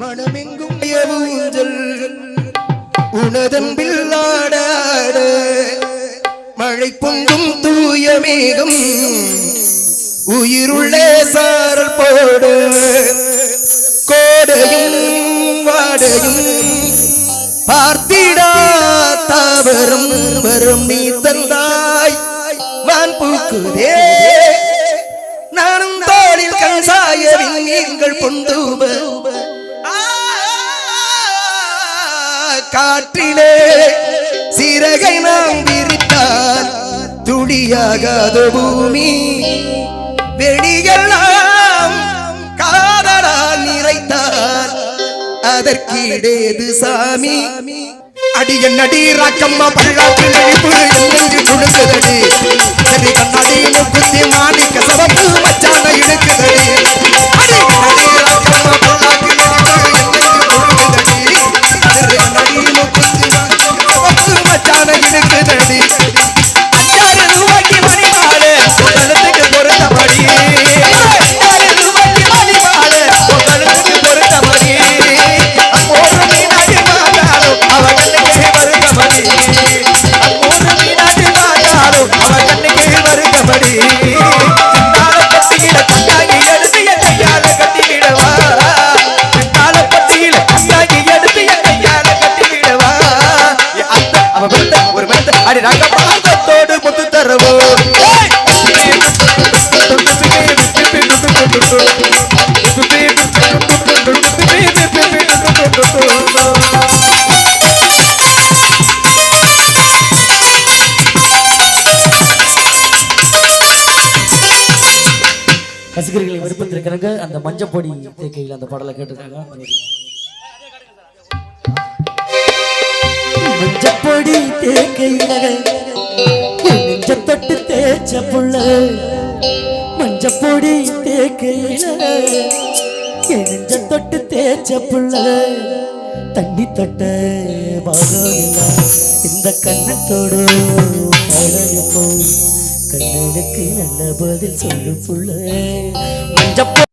மனமெங்கும் ஊஞ்சல் உனதன்பில் ஆடாட. மழை பொங்கும் தூய மேகம் உயிருள்ளே சாரல் போடு. கோடையும் வாடையும் பார்த்திடா தாவரம் வரும் நீ தந்தாய். வான் பூக்குதே கண் சாயவின் நீங்கள் காற்றிலே சிறகை நாம் விரித்தால் துடியாகாத பூமி வெளியெல்லாம் காதலால் நிறைத்தால் அதற்கிடேது சாமி. அடியன் அடி ராக்கம்மா பள்ளாற்றில் நடிப்பு நெஞ்சு குடுக்குதடி அடி கண்ணாடி அடி ரங்க பாதத்தோடு முத்து தருவோம். ரசிகர்களை விருப்பத்திருக்கிறாங்க அந்த மஞ்சப்பொடி தேக்கையில் அந்த பாடலை கேட்டிருக்காங்க. மஞ்சப்பொடி தேக்கையில நெஞ்ச தொட்டு தேய்ச்ச புள்ள. மஞ்சப்பொடி தேக்கையில நெஞ்ச தொட்டு தேய்ச்ச புள்ள. தண்ணி தொட்ட பாகமில்ல இந்த கண்ணத்தோடு பாடலிப்போ கண்ணனுக்கு நல்ல பதில் சொல்லு புள்ள. மஞ்சப்பொடி